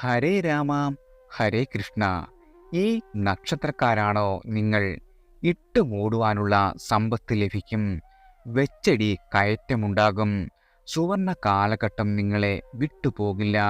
ഹരേ രാമ ഹരേ കൃഷ്ണ. ഈ നക്ഷത്രക്കാരാണോ നിങ്ങൾ? ഇട്ട് മൂടുവാനുള്ള സമ്പത്ത് ലഭിക്കും. വെച്ചടി കയറ്റമുണ്ടാകും. സുവർണ കാലഘട്ടം നിങ്ങളെ വിട്ടുപോകില്ല.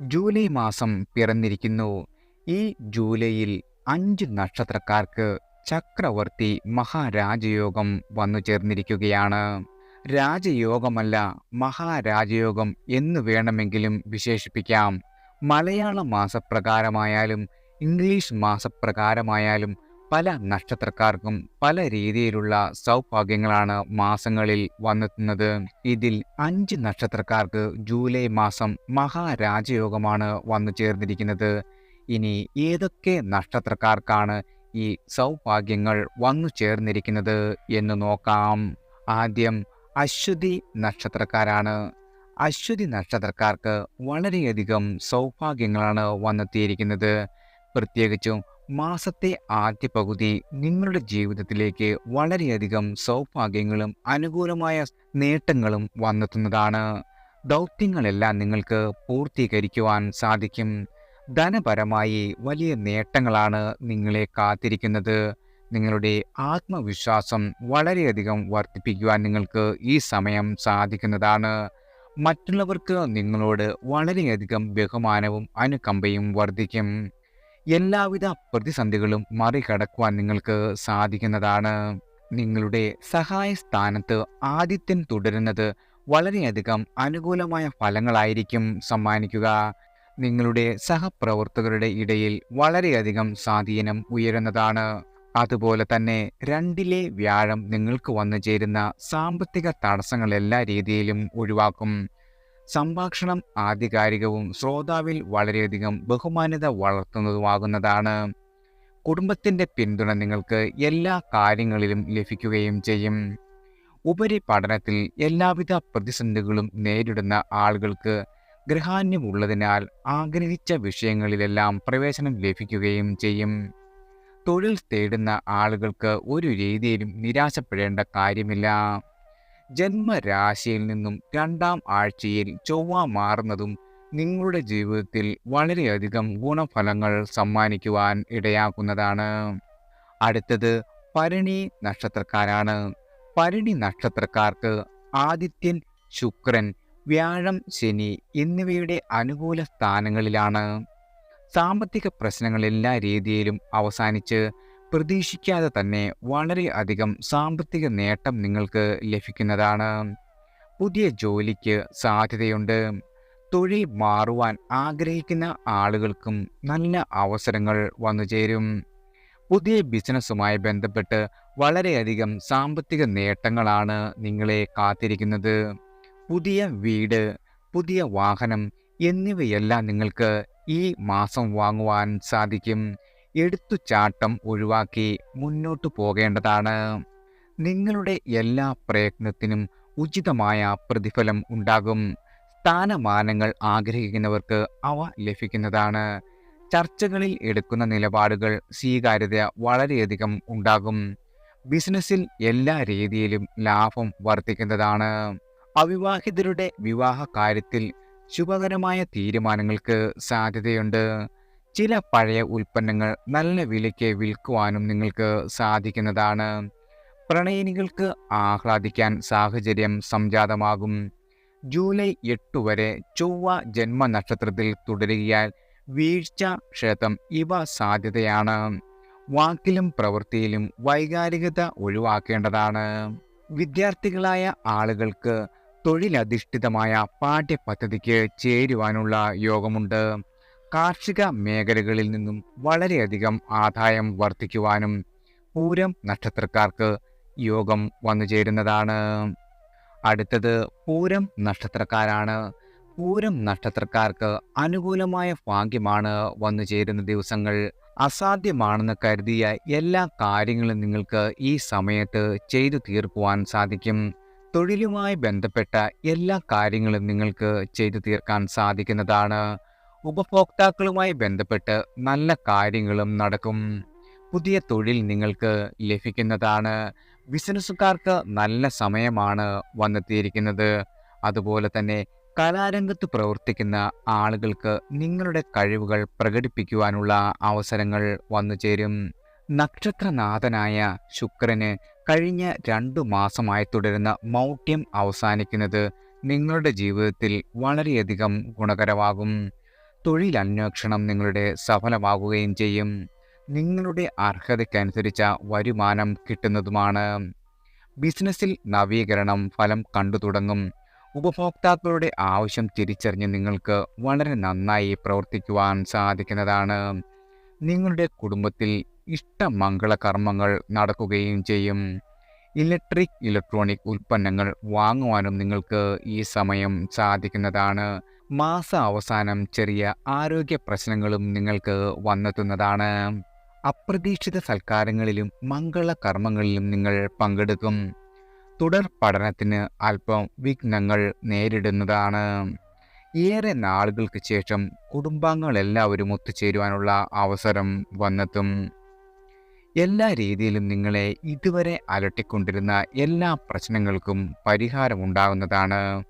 ജൂലൈ മാസം പിറന്നിരിക്കുന്നു. ഈ ജൂലൈയിൽ അഞ്ച് നക്ഷത്രക്കാർക്ക് ചക്രവർത്തി മഹാരാജയോഗം വന്നു ചേർന്നിരിക്കുകയാണ്. രാജയോഗമല്ല മഹാരാജയോഗം എന്ന് വേണമെങ്കിലും വിശേഷിപ്പിക്കാം. മലയാള മാസപ്രകാരമായാലും ഇംഗ്ലീഷ് മാസപ്രകാരമായാലും പല നക്ഷത്രക്കാർക്കും പല രീതിയിലുള്ള സൗഭാഗ്യങ്ങളാണ് മാസങ്ങളിൽ വന്നെത്തുന്നത്. ഇതിൽ അഞ്ച് നക്ഷത്രക്കാർക്ക് ജൂലൈ മാസം മഹാരാജയോഗമാണ് വന്നു ചേർന്നിരിക്കുന്നത്. ഇനി ഏതൊക്കെ നക്ഷത്രക്കാർക്കാണ് ഈ സൗഭാഗ്യങ്ങൾ വന്നു ചേർന്നിരിക്കുന്നത് എന്ന് നോക്കാം. ആദ്യം അശ്വതി നക്ഷത്രക്കാരാണ്. അശ്വതി നക്ഷത്രക്കാർക്ക് വളരെയധികം സൗഭാഗ്യങ്ങളാണ് വന്നെത്തിയിരിക്കുന്നത്. പ്രത്യേകിച്ചും മാസത്തെ ആദ്യ പകുതി നിങ്ങളുടെ ജീവിതത്തിലേക്ക് വളരെയധികം സൗഭാഗ്യങ്ങളും അനുകൂലമായ നേട്ടങ്ങളും വന്നെത്തുന്നതാണ്. ദൗത്യങ്ങളെല്ലാം നിങ്ങൾക്ക് പൂർത്തീകരിക്കുവാൻ സാധിക്കും. ധനപരമായി വലിയ നേട്ടങ്ങളാണ് നിങ്ങളെ കാത്തിരിക്കുന്നത്. നിങ്ങളുടെ ആത്മവിശ്വാസം വളരെയധികം വർദ്ധിപ്പിക്കുവാൻ നിങ്ങൾക്ക് ഈ സമയം സാധിക്കുന്നതാണ്. മറ്റുള്ളവർക്ക് നിങ്ങളോട് വളരെയധികം ബഹുമാനവും അനുകമ്പയും വർദ്ധിക്കും. എല്ലാവിധ പ്രതിസന്ധികളും മറികടക്കുവാൻ നിങ്ങൾക്ക് സാധിക്കുന്നതാണ്. നിങ്ങളുടെ സഹായ സ്ഥാനത്ത് ആദിത്യൻ തുടരുന്നത് വളരെയധികം അനുകൂലമായ ഫലങ്ങളായിരിക്കും സമ്മാനിക്കുക. നിങ്ങളുടെ സഹപ്രവർത്തകരുടെ ഇടയിൽ വളരെയധികം സ്വാധീനം ഉയരുന്നതാണ്. അതുപോലെ തന്നെ രണ്ടിലെ വ്യാഴം നിങ്ങൾക്ക് വന്നു ചേരുന്ന സാമ്പത്തിക തടസ്സങ്ങൾ എല്ലാ രീതിയിലും ഒഴിവാക്കും. സംഭാഷണം ആധികാരികവും ശ്രോതാവിൽ വളരെയധികം ബഹുമാന്യത വളർത്തുന്നതുമാകുന്നതാണ്. കുടുംബത്തിന്റെ പിന്തുണ നിങ്ങൾക്ക് എല്ലാ കാര്യങ്ങളിലും ലഭിക്കുകയും ചെയ്യും. ഉപരിപഠനത്തിൽ എല്ലാവിധ പ്രതിസന്ധികളും നേരിടുന്ന ആളുകൾക്ക് ഗ്രഹാന്യമുള്ളതിനാൽ ആഗ്രഹിച്ച വിഷയങ്ങളിലെല്ലാം പ്രവേശനം ലഭിക്കുകയും ചെയ്യും. തൊഴിൽ തേടുന്ന ആളുകൾക്ക് ഒരു രീതിയിലും നിരാശപ്പെടേണ്ട കാര്യമില്ല. ജന്മരാശിയിൽ നിന്നും രണ്ടാം ആഴ്ചയിൽ ചൊവ്വ മാറുന്നതും നിങ്ങളുടെ ജീവിതത്തിൽ വളരെയധികം ഗുണഫലങ്ങൾ സമ്മാനിക്കുവാൻ ഇടയാക്കുന്നതാണ്. അടുത്തത് ഭരണി നക്ഷത്രക്കാരാണ്. ഭരണി നക്ഷത്രക്കാർക്ക് ആദിത്യൻ ശുക്രൻ വ്യാഴം ശനി എന്നിവയുടെ അനുകൂല സ്ഥാനങ്ങളിലാണ്. സാമ്പത്തിക പ്രശ്നങ്ങൾ എല്ലാ രീതിയിലും അവസാനിച്ച് പ്രതീക്ഷിക്കാതെ തന്നെ വളരെയധികം സാമ്പത്തിക നേട്ടം നിങ്ങൾക്ക് ലഭിക്കുന്നതാണ്. പുതിയ ജോലിക്ക് സാധ്യതയുണ്ട്. തൊഴിൽ മാറുവാൻ ആഗ്രഹിക്കുന്ന ആളുകൾക്കും നല്ല അവസരങ്ങൾ വന്നു ചേരും. പുതിയ ബിസിനസ്സുമായി ബന്ധപ്പെട്ട് വളരെയധികം സാമ്പത്തിക നേട്ടങ്ങളാണ് നിങ്ങളെ കാത്തിരിക്കുന്നത്. പുതിയ വീട് പുതിയ വാഹനം എന്നിവയെല്ലാം നിങ്ങൾക്ക് ഈ മാസം വാങ്ങുവാൻ സാധിക്കും. എടുത്തുചാട്ടം ഒഴിവാക്കി മുന്നോട്ടു പോകേണ്ടതാണ്. നിങ്ങളുടെ എല്ലാ പ്രയത്നത്തിനും ഉചിതമായ പ്രതിഫലം ഉണ്ടാകും. സ്ഥാനമാനങ്ങൾ ആഗ്രഹിക്കുന്നവർക്ക് അവ ലഭിക്കുന്നതാണ്. ചർച്ചകളിൽ എടുക്കുന്ന നിലപാടുകൾ സ്വീകാര്യത വളരെയധികം ഉണ്ടാകും. ബിസിനസ്സിൽ എല്ലാ രീതിയിലും ലാഭം വർദ്ധിക്കുന്നതാണ്. അവിവാഹിതരുടെ വിവാഹ കാര്യത്തിൽ ശുഭകരമായ തീരുമാനങ്ങൾക്ക് സാധ്യതയുണ്ട്. ചില പഴയ ഉൽപ്പന്നങ്ങൾ നല്ല വിലയ്ക്ക് വിൽക്കുവാനും നിങ്ങൾക്ക് സാധിക്കുന്നതാണ്. പ്രണയിനികൾക്ക് ആഹ്ലാദിക്കാൻ സാഹചര്യം സംജാതമാകും. ജൂലൈ എട്ട് വരെ ചൊവ്വ ജന്മനക്ഷത്രത്തിൽ തുടരുകയാൽ വീഴ്ച ക്ഷേത്രം ഇവ സാധ്യതയാണ്. വാക്കിലും പ്രവൃത്തിയിലും വൈകാരികത ഒഴിവാക്കേണ്ടതാണ്. വിദ്യാർത്ഥികളായ ആളുകൾക്ക് തൊഴിലധിഷ്ഠിതമായ പാഠ്യപദ്ധതിക്ക് ചേരുവാനുള്ള യോഗമുണ്ട്. കാർഷിക മേഖലകളിൽ നിന്നും വളരെയധികം ആദായം വർദ്ധിക്കുവാനും പൂരം നക്ഷത്രക്കാർക്ക് യോഗം വന്നു ചേരുന്നതാണ്. അടുത്തത് പൂരം നക്ഷത്രക്കാരാണ്. പൂരം നക്ഷത്രക്കാർക്ക് അനുകൂലമായ ഭാഗ്യമാണ് വന്നു ചേരുന്ന ദിവസങ്ങൾ. അസാധ്യമാണെന്ന് കരുതിയ എല്ലാ കാര്യങ്ങളും നിങ്ങൾക്ക് ഈ സമയത്ത് ചെയ്തു തീർക്കുവാൻ സാധിക്കും. തൊഴിലുമായി ബന്ധപ്പെട്ട എല്ലാ കാര്യങ്ങളും നിങ്ങൾക്ക് ചെയ്തു തീർക്കാൻ സാധിക്കുന്നതാണ്. ഉപഭോക്താക്കളുമായി ബന്ധപ്പെട്ട് നല്ല കാര്യങ്ങളും നടക്കും. പുതിയ തൊഴിൽ നിങ്ങൾക്ക് ലഭിക്കുന്നതാണ്. ബിസിനസ്സുകാർക്ക് നല്ല സമയമാണ് വന്നെത്തിയിരിക്കുന്നത്. അതുപോലെ തന്നെ കലാരംഗത്ത് പ്രവർത്തിക്കുന്ന ആളുകൾക്ക് നിങ്ങളുടെ കഴിവുകൾ പ്രകടിപ്പിക്കുവാനുള്ള അവസരങ്ങൾ വന്നു ചേരും നക്ഷത്രനാഥനായ ശുക്രന് കഴിഞ്ഞ രണ്ടു മാസമായി തുടരുന്ന മൗഢ്യം അവസാനിക്കുന്നത് നിങ്ങളുടെ ജീവിതത്തിൽ വളരെയധികം ഗുണകരമാകും. തൊഴിലന്വേഷണം നിങ്ങളുടെ സഫലമാകുകയും ചെയ്യും. നിങ്ങളുടെ അർഹതയ്ക്കനുസരിച്ച വരുമാനം കിട്ടുന്നതുമാണ്. ബിസിനസ്സിൽ നവീകരണം ഫലം കണ്ടു തുടങ്ങും. ഉപഭോക്താക്കളുടെ ആവശ്യം തിരിച്ചറിഞ്ഞ് നിങ്ങൾക്ക് വളരെ നന്നായി പ്രവർത്തിക്കുവാൻ സാധിക്കുന്നതാണ്. നിങ്ങളുടെ കുടുംബത്തിൽ ഇഷ്ടമംഗള കർമ്മങ്ങൾ നടക്കുകയും ചെയ്യും. ഇലക്ട്രിക് ഇലക്ട്രോണിക് ഉൽപ്പന്നങ്ങൾ വാങ്ങുവാനും നിങ്ങൾക്ക് ഈ സമയം സാധിക്കുന്നതാണ്. മാസ അവസാനം ചെറിയ ആരോഗ്യ പ്രശ്നങ്ങളും നിങ്ങൾക്ക് വന്നെത്തുന്നതാണ്. അപ്രതീക്ഷിത സൽക്കാരങ്ങളിലും മംഗള കർമ്മങ്ങളിലും നിങ്ങൾ പങ്കെടുക്കും. തുടർ പഠനത്തിന് അല്പം വിഘ്നങ്ങൾ നേരിടുന്നതാണ്. ഏറെ നാളുകൾക്ക് ശേഷം കുടുംബാംഗങ്ങളെല്ലാവരും ഒത്തുചേരുവാനുള്ള അവസരം വന്നെത്തും. എല്ലാ രീതിയിലും നിങ്ങളെ ഇതുവരെ അലട്ടിക്കൊണ്ടിരുന്ന എല്ലാ പ്രശ്നങ്ങൾക്കും പരിഹാരമുണ്ടാകുന്നതാണ്.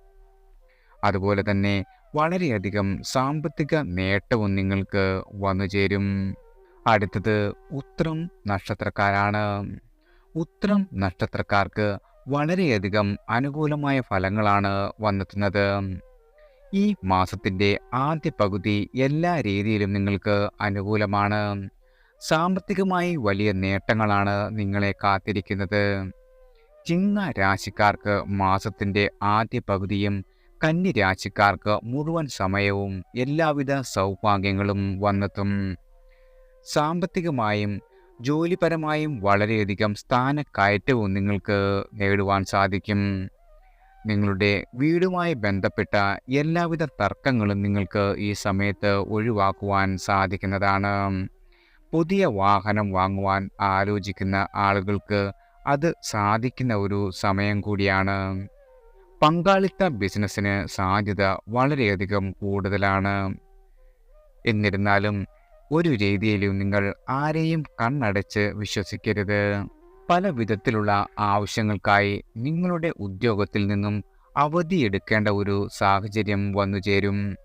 അതുപോലെ തന്നെ വളരെയധികം സാമ്പത്തിക നേട്ടവും നിങ്ങൾക്ക് വന്നു ചേരും അടുത്തത് ഉത്രം നക്ഷത്രക്കാരാണ്. ഉത്രം നക്ഷത്രക്കാർക്ക് വളരെയധികം അനുകൂലമായ ഫലങ്ങളാണ് വന്നെത്തുന്നത്. ഈ മാസത്തിന്റെ ആദ്യ പകുതി എല്ലാ രീതിയിലും നിങ്ങൾക്ക് അനുകൂലമാണ്. സാമ്പത്തികമായി വലിയ നേട്ടങ്ങളാണ് നിങ്ങളെ കാത്തിരിക്കുന്നത്. ചിങ്ങ രാശിക്കാർക്ക് മാസത്തിന്റെ ആദ്യ പകുതിയും കന്നി രാശിക്കാർക്ക് മുഴുവൻ സമയവും എല്ലാവിധ സൗഭാഗ്യങ്ങളും വന്നെത്തും. സാമ്പത്തികമായും ജോലിപരമായും വളരെയധികം സ്ഥാനക്കയറ്റവും നിങ്ങൾക്ക് നേടുവാൻ സാധിക്കും. നിങ്ങളുടെ വീടുമായി ബന്ധപ്പെട്ട എല്ലാവിധ തർക്കങ്ങളും നിങ്ങൾക്ക് ഈ സമയത്ത് ഒഴിവാക്കുവാൻ സാധിക്കുന്നതാണ്. പുതിയ വാഹനം വാങ്ങുവാൻ ആലോചിക്കുന്ന ആളുകൾക്ക് അത് സാധിക്കുന്ന ഒരു സമയം കൂടിയാണ്. പങ്കാളിത്ത ബിസിനസ്സിന് സാധ്യത വളരെയധികം കൂടുതലാണ്. എന്നിരുന്നാലും ഒരു രീതിയിലും നിങ്ങൾ ആരെയും കണ്ണടച്ച് വിശ്വസിക്കരുത്. പല വിധത്തിലുള്ള ആവശ്യങ്ങൾക്കായി നിങ്ങളുടെ ഉദ്യോഗത്തിൽ നിന്നും അവധിയെടുക്കേണ്ട ഒരു സാഹചര്യം വന്നു ചേരും.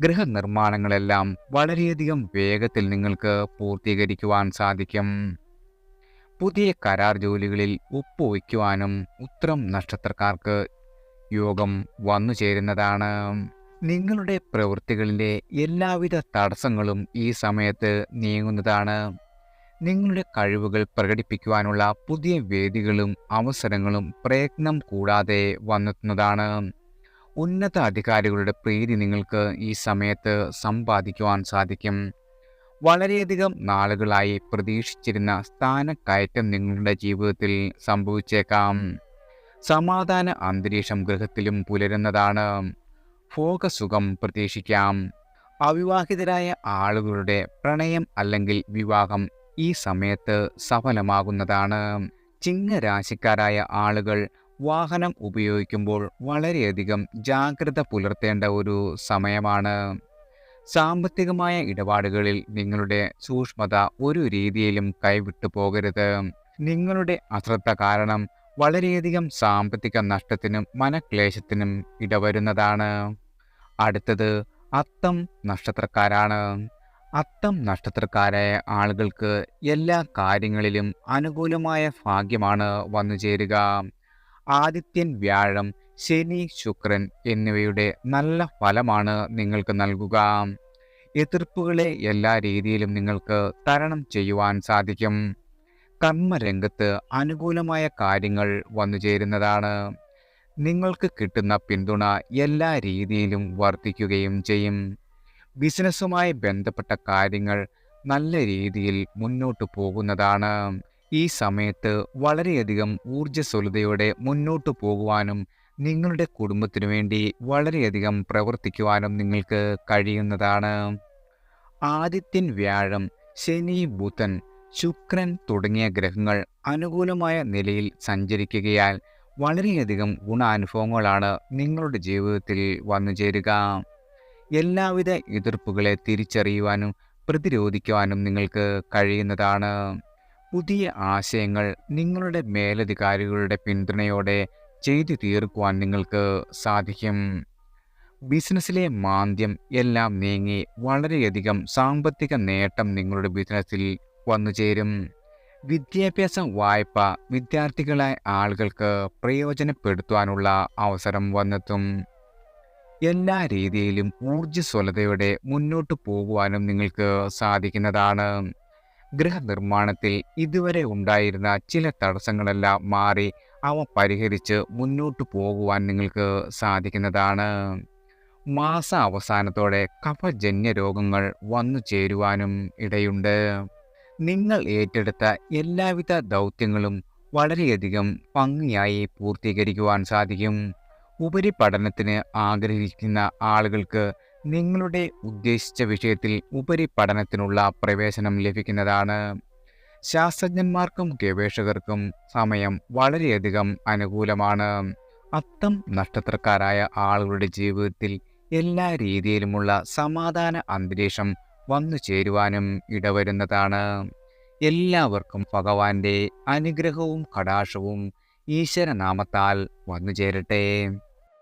ഗൃഹനിർമ്മാണങ്ങളെല്ലാം വളരെയധികം വേഗത്തിൽ നിങ്ങൾക്ക് പൂർത്തീകരിക്കുവാൻ സാധിക്കും. പുതിയ കരാർ ജോലികളിൽ ഒപ്പുവയ്ക്കുവാനും ഉത്തരം നക്ഷത്രക്കാർക്ക് യോഗം വന്നു ചേരുന്നതാണ്. നിങ്ങളുടെ പ്രവൃത്തികളിലെ എല്ലാവിധ തടസ്സങ്ങളും ഈ സമയത്ത് നീങ്ങുന്നതാണ്. നിങ്ങളുടെ കഴിവുകൾ പ്രകടിപ്പിക്കുവാനുള്ള പുതിയ വേദികളും അവസരങ്ങളും പ്രയത്നം കൂടാതെ വന്നെത്തുന്നതാണ്. ഉന്നത അധികാരികളുടെ പ്രീതി നിങ്ങൾക്ക് ഈ സമയത്ത് സമ്പാദിക്കുവാൻ സാധിക്കും. വളരെയധികം നാളുകളായി പ്രതീക്ഷിച്ചിരുന്ന സ്ഥാനക്കയറ്റം നിങ്ങളുടെ ജീവിതത്തിൽ സംഭവിച്ചേക്കാം. സമാധാന അന്തരീക്ഷം ഗൃഹത്തിലും പുലരുന്നതാണ്. ഭോഗസുഖം പ്രതീക്ഷിക്കാം. അവിവാഹിതരായ ആളുകളുടെ പ്രണയം അല്ലെങ്കിൽ വിവാഹം ഈ സമയത്ത് സഫലമാകുന്നതാണ്. ചിങ്ങരാശിക്കാരായ ആളുകൾ വാഹനം ഉപയോഗിക്കുമ്പോൾ വളരെയധികം ജാഗ്രത പുലർത്തേണ്ട ഒരു സമയമാണ്. സാമ്പത്തികമായ ഇടപാടുകളിൽ നിങ്ങളുടെ സൂക്ഷ്മത ഒരു രീതിയിലും കൈവിട്ടു പോകരുത്. നിങ്ങളുടെ അശ്രദ്ധ കാരണം വളരെയധികം സാമ്പത്തിക നഷ്ടത്തിനും മനക്ലേശത്തിനും ഇടവരുന്നതാണ്. അടുത്തത് അത്തം നക്ഷത്രക്കാരാണ്. അത്തം നക്ഷത്രക്കാരായ ആളുകൾക്ക് എല്ലാ കാര്യങ്ങളിലും അനുകൂലമായ ഭാഗ്യമാണ് വന്നു ചേരുക. ആദിത്യൻ വ്യാഴം ശനി ശുക്രൻ എന്നിവയുടെ നല്ല ഫലമാണ് നിങ്ങൾക്ക് നൽകുക. എതിർപ്പുകളെ എല്ലാ രീതിയിലും നിങ്ങൾക്ക് തരണം ചെയ്യുവാൻ സാധിക്കും. കർമ്മരംഗത്ത് അനുകൂലമായ കാര്യങ്ങൾ വന്നു ചേരുന്നതാണ്. നിങ്ങൾക്ക് കിട്ടുന്ന പിന്തുണ എല്ലാ രീതിയിലും വർദ്ധിക്കുകയും ചെയ്യും. ബിസിനസ്സുമായി ബന്ധപ്പെട്ട കാര്യങ്ങൾ നല്ല രീതിയിൽ മുന്നോട്ട് പോകുന്നതാണ്. ഈ സമയത്ത് വളരെയധികം ഊർജസ്വലതയോടെ മുന്നോട്ട് പോകുവാനും നിങ്ങളുടെ കുടുംബത്തിനു വേണ്ടി വളരെയധികം പ്രവർത്തിക്കുവാനും നിങ്ങൾക്ക് കഴിയുന്നതാണ്. ആദിത്യൻ വ്യാഴം ശനി ബുധൻ ശുക്രൻ തുടങ്ങിയ ഗ്രഹങ്ങൾ അനുകൂലമായ നിലയിൽ സഞ്ചരിക്കുകയാൽ വളരെയധികം ഗുണാനുഭവങ്ങളാണ് നിങ്ങളുടെ ജീവിതത്തിൽ വന്നു ചേരുക എല്ലാവിധ എതിർപ്പുകളെ തിരിച്ചറിയുവാനും പ്രതിരോധിക്കുവാനും നിങ്ങൾക്ക് കഴിയുന്നതാണ്. പുതിയ ആശയങ്ങൾ നിങ്ങളുടെ മേലധികാരികളുടെ പിന്തുണയോടെ ചെയ്തു തീർക്കുവാൻ നിങ്ങൾക്ക് സാധിക്കും. ബിസിനസ്സിലെ മാന്ദ്യം എല്ലാം നീങ്ങി വളരെയധികം സാമ്പത്തിക നേട്ടം നിങ്ങളുടെ ബിസിനസ്സിൽ വന്നു ചേരും. വിദ്യാഭ്യാസ വായ്പ വിദ്യാർത്ഥികളായ ആളുകൾക്ക് പ്രയോജനപ്പെടുത്തുവാനുള്ള അവസരം വന്നെത്തും. എല്ലാ രീതിയിലും ഊർജസ്വലതയോടെ മുന്നോട്ട് പോകുവാനും നിങ്ങൾക്ക് സാധിക്കുന്നതാണ്. ഗൃഹനിർമ്മാണത്തിൽ ഇതുവരെ ഉണ്ടായിരുന്ന ചില തടസ്സങ്ങളെല്ലാം മാറി അവ പരിഹരിച്ച് മുന്നോട്ട് പോകുവാൻ നിങ്ങൾക്ക് സാധിക്കുന്നതാണ്. മാസ അവസാനത്തോടെ കഫജന്യ രോഗങ്ങൾ വന്നു ചേരുവാനും ഇടയുണ്ട്. നിങ്ങൾ ഏറ്റെടുത്ത എല്ലാവിധ ദൗത്യങ്ങളും വളരെയധികം ഭംഗിയായി പൂർത്തീകരിക്കുവാൻ സാധിക്കും. ഉപരിപഠനത്തിന് ആഗ്രഹിക്കുന്ന ആളുകൾക്ക് നിങ്ങളുടെ ഉദ്ദേശിച്ച വിഷയത്തിൽ ഉപരിപഠനത്തിനുള്ള പ്രവേശനം ലഭിക്കുന്നതാണ്. ശാസ്ത്രജ്ഞന്മാർക്കും ഗവേഷകർക്കും സമയം വളരെയധികം അനുകൂലമാണ്. അത്തം നക്ഷത്രക്കാരായ ആളുകളുടെ ജീവിതത്തിൽ എല്ലാ രീതിയിലുമുള്ള സമാധാന അന്തരീക്ഷം വന്നു ചേരുവാനും ഇടവരുന്നതാണ്. എല്ലാവർക്കും ഭഗവാന്റെ അനുഗ്രഹവും കടാക്ഷവും ഈശ്വരനാമത്താൽ വന്നു ചേരട്ടെ.